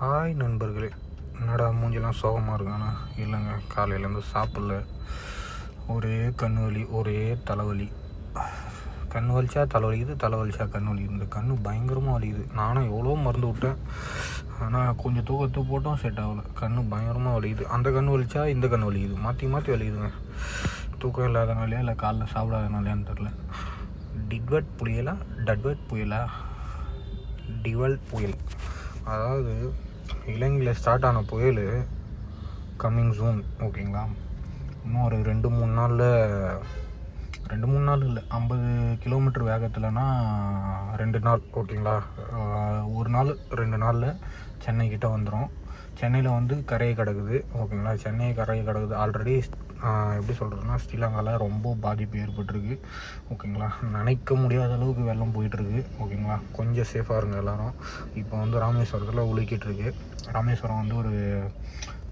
Hi நண்பர்களே. என்னடா மூஞ்செல்லாம் சோகமாக இருக்கானா இல்லைங்க. காலையிலேருந்து சாப்பிடல. ஒரே கண் வலி ஒரே தலைவலி. கண் வலிச்சா தலைவலிக்குது தலை வலிச்சா கண் வலி இந்த கண் பயங்கரமாக வலிக்குது. நானும் எவ்வளோ மருந்து விட்டேன். ஆனால் கொஞ்சம் தூக்கத்து போட்டும் செட் ஆகலை. கண்ணு பயங்கரமாக வலிக்குது. அந்த கண் வலிச்சா இந்த கண் வலிக்குது. மாற்றி மாற்றி வலிக்குதுங்க. தூக்கம் இல்லாதனாலையா இல்லை காலைல சாப்பிடாதனாலையான்னு தெரில டிட்வெட் புயலா டட்வெட் புயலா? டிவல் புயல். அதாவது இலங்கையில் ஸ்டார்ட் ஆன புயல் கம்மிங் ஜூன் ஓகேங்களா இன்னும் ஒரு ரெண்டு மூணு நாளில் ரெண்டு மூணு நாள் இல்லை ஐம்பது கிலோமீட்டர் வேகத்தில்னா ரெண்டு நாள் ஓகேங்களா ஒரு நாள் ரெண்டு நாளில் சென்னைக்கிட்ட வந்துடும் சென்னையில் வந்து கரையை கிடக்குது ஓகேங்களா சென்னை கரையை கிடக்குது. ஆல்ரெடி எப்படி சொல்கிறதுனா ஸ்ரீலங்காவில் ரொம்ப பாதிப்பு ஏற்பட்டிருக்கு. ஓகேங்களா? நினைக்க முடியாத அளவுக்கு வெள்ளம் போயிட்டுருக்கு. ஓகேங்களா? கொஞ்சம் சேஃபாக இருங்க எல்லாரும். இப்போ வந்து ராமேஸ்வரத்தில் உலுக்கிட்டு ராமேஸ்வரம் வந்து ஒரு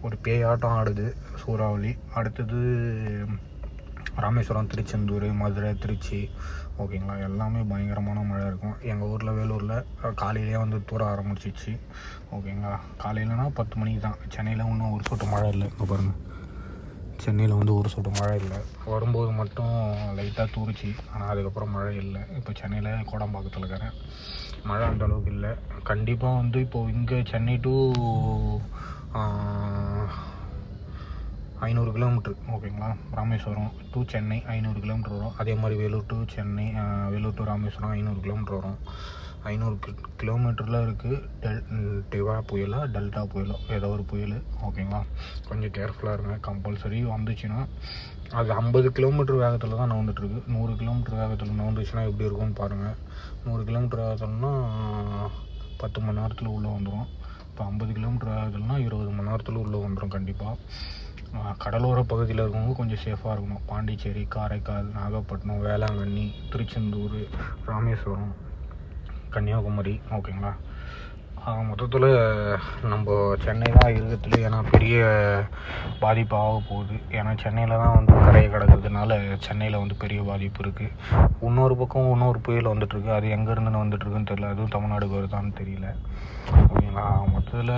ஒரு பேயாட்டம் ஆடுது சூறாவளி. அடுத்தது ராமேஸ்வரம் திருச்செந்தூர் மதுரை திருச்சி. ஓகேங்களா? எல்லாமே பயங்கரமான மழை இருக்கும். எங்கள் ஊரில் வேலூரில் காலையிலேயே வந்து தூர ஆரம்பிச்சிச்சு. ஓகேங்களா? காலையிலனா பத்து மணிக்கு தான் சென்னையில் இன்னும் ஒரு சொட்டு மழை இல்லை. இங்கே பாருங்கள் சென்னையில் வந்து ஒரு சொட்டு மழை இல்லை. வரும்போது மட்டும் லைட்டாக தூரிச்சு ஆனால் அதுக்கப்புறம் மழை இல்லை. இப்போ சென்னையில் கோடம்பாக்கத்தில் இருக்கிறேன் மழை அந்த அளவுக்கு இல்லை. கண்டிப்பாக வந்து இப்போது இங்கே சென்னை டு ஐநூறு கிலோமீட்ரு ஓகேங்களா ராமேஸ்வரம் டு சென்னை ஐநூறு கிலோமீட்டர் வரும். அதே மாதிரி வேலூர் டு சென்னை வேலூர் டு ராமேஸ்வரம் ஐநூறு கிலோமீட்டர் வரும். ஐநூறு கிலோமீட்டரில் இருக்குது டெல் டிவா புயலா டெல்டா புயலோ? ஏதோ ஒரு புயல். ஓகேங்களா? கொஞ்சம் கேர்ஃபுல்லாக இருங்க. கம்பல்சரி வந்துச்சுன்னா அது ஐம்பது கிலோமீட்டர் வேகத்தில் தான் நவுந்துட்டுருக்கு நூறு கிலோமீட்டர் வேகத்தில் நவுந்துச்சுன்னா எப்படி இருக்கும்னு பாருங்கள் நூறு கிலோமீட்டர் வேகத்தில்னா பத்து மணி நேரத்தில் உள்ளே வந்துடும் இப்போ ஐம்பது கிலோமீட்டர் வேகத்தில்னா இருபது மணி நேரத்தில் உள்ளே வந்துடும் கண்டிப்பாக கடலோர பகுதியில் இருக்கவங்க கொஞ்சம் சேஃபாக இருக்கணும். பாண்டிச்சேரி காரைக்கால் நாகப்பட்டினம் வேளாங்கண்ணி திருச்செந்தூர் ராமேஸ்வரம். கன்னியாகுமரி ஓகேங்களா? மொத்தத்தில் நம்ம சென்னை தான் இருக்கிறதுல ஏன்னா பெரிய பாதிப்பு ஆக போகுது. ஏன்னா சென்னையில் தான் வந்து கரையை கிடக்கிறதுனால சென்னையில் வந்து பெரிய பாதிப்பு இருக்குது இன்னொரு பக்கம் இன்னொரு புயல் வந்துட்டுருக்கு. அது எங்கேருந்துன்னு வந்துட்டுருக்குன்னு தெரியல. அதுவும் தமிழ்நாடு வருதான்னு தெரியல. ஓகேங்களா மொத்தத்தில்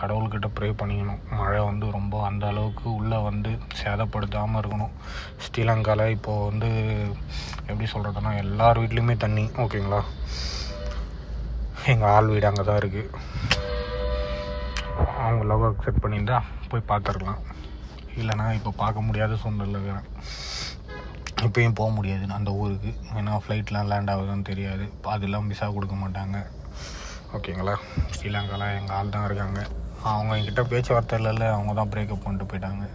கடவுள்கிட்ட ப்ரே பண்ணிக்கணும். மழை வந்து ரொம்ப அந்த அளவுக்கு உள்ளே வந்து சேதப்படுத்தாமல் இருக்கணும். ஸ்ரீலங்காவில் இப்போது வந்து எப்படி சொல்கிறதுனா எல்லார் வீட்லேயுமே தண்ணி. ஓகேங்களா? எங்கள் ஆள் வீடு அங்கே தான் இருக்குது அவங்க லவ் அக்செப்ட் பண்ணியிருந்தா போய் பார்த்துருக்கலாம் இல்லைனா இப்போ பார்க்க முடியாத சூழ்நிலை இருக்கிறேன். போக முடியாது அந்த ஊருக்கு. ஏன்னா ஃப்ளைட்லாம் லேண்ட் ஆகுதுன்னு தெரியாது. அதெல்லாம் விசா கொடுக்க மாட்டாங்க. ஓகேங்களா ஸ்ரீலங்காவில் எங்கள் ஆள் தான் இருக்காங்க. அவங்க என்கிட்ட பேச்சுவார்த்தை இல்லைல்ல அவங்க தான் பிரேக்கப் பண்ணிட்டு போயிட்டாங்க.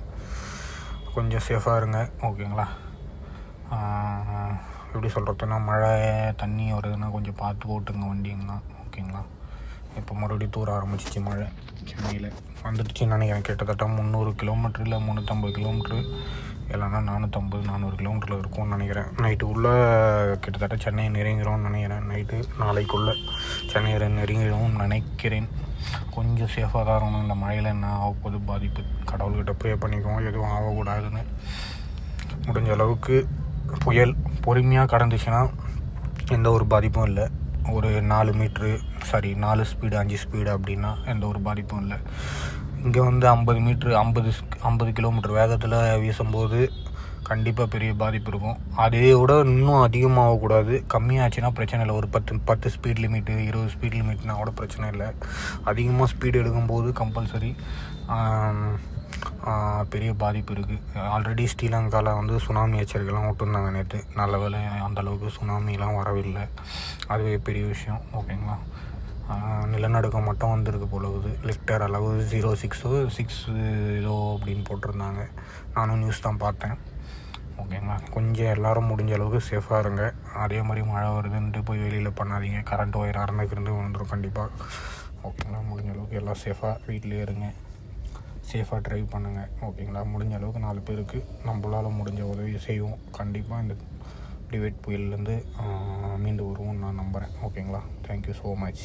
கொஞ்சம் சேஃபாக இருங்க. ஓகேங்களா எப்படி சொல்கிறதுனா மழை தண்ணி வருதுன்னா கொஞ்சம் பார்த்து போட்டுங்க வண்டிங்கண்ணா ஓகேங்களா? இப்போ மறுபடியும் தூர ஆரம்பிச்சிச்சு மழை. சென்னையில் வந்துடுச்சுன்னு நினைக்கிறேன். கிட்டத்தட்ட முந்நூறு கிலோமீட்டர் இல்லை முந்நூற்றம்பது கிலோமீட்ரு இல்லைன்னா நானூற்றம்பது நானூறு கிலோமீட்டரில் இருக்கும்னு நினைக்கிறேன். நைட்டுக்குள்ளே கிட்டத்தட்ட சென்னை நெருங்கிறோம்னு நினைக்கிறேன். நைட்டு நாளைக்குள்ளே சென்னை நெருங்கிடும் நினைக்கிறேன். கொஞ்சம் சேஃபாக தான் இருக்கணும். இந்த மழையில் என்ன ஆகப்போகுது பாதிப்பு. கடவுள்கிட்ட ப்ரே பண்ணிக்குவோம். எதுவும் ஆகக்கூடாதுன்னு. முடிஞ்ச அளவுக்கு புயல் பொறுமையாக கடந்துச்சுன்னா எந்த ஒரு பாதிப்பும் இல்லை. ஒரு நாலு மீட்ரு சாரி நாலு ஸ்பீடு அஞ்சு ஸ்பீடு அப்படின்னா எந்த ஒரு பாதிப்பும் இல்லை. இங்கே வந்து ஐம்பது மீட்ரு ஐம்பது ஐம்பது கிலோமீட்டர் வேகத்தில் வீசும்போது கண்டிப்பாக பெரிய பாதிப்பு இருக்கும். அதே விட இன்னும் அதிகமாகக்கூடாது கம்மியாச்சுன்னா பிரச்சனை இல்லை. ஒரு பத்து பத்து ஸ்பீட் லிமிட்டு இருபது ஸ்பீட் லிமிட்னா கூட பிரச்சனை இல்லை. அதிகமாக ஸ்பீடு எடுக்கும்போது கம்பல்சரி பெரிய பாதிப்பு இருக்குது ஆல்ரெடி ஸ்ரீலங்காவில் வந்து சுனாமி எச்சரிக்கைலாம் விட்டுருந்தாங்க நேற்று நல்ல வேலை அந்த அளவுக்கு சுனாமிலாம் வரவில்லை. அதுவே பெரிய விஷயம். ஓகேங்களா நிலநடுக்கம் மட்டும் வந்திருக்கு போலவுது லிக்டர் அளவு ஜீரோ சிக்ஸோ சிக்ஸ் ஏதோ அப்படின்னு போட்டிருந்தாங்க. நானும் நியூஸ் தான் பார்த்தேன். ஓகேங்களா கொஞ்சம் எல்லோரும் முடிஞ்ச அளவுக்கு சேஃபாக இருங்க. அதே மாதிரி மழை வருதுன்ட்டு போய் வெளியில் பண்ணாதீங்க. கரண்ட் ஒயர் அறந்துக்கிருந்து வந்துடும் கண்டிப்பாக ஓகேங்களா முடிஞ்ச அளவுக்கு எல்லாம் சேஃபாக வீட்டிலே இருங்க. சேஃபாக ட்ரைவ் பண்ணுங்கள் ஓகேங்களா முடிஞ்ச அளவுக்கு நாலு பேருக்கு நம்மளால் முடிஞ்ச உதவி செய்வோம். கண்டிப்பாக இந்த டிவைட் புயல்லேருந்து மீண்டு வருவோம்னு நான் நம்புகிறேன் ஓகேங்களா தேங்க்யூ ஸோ மச்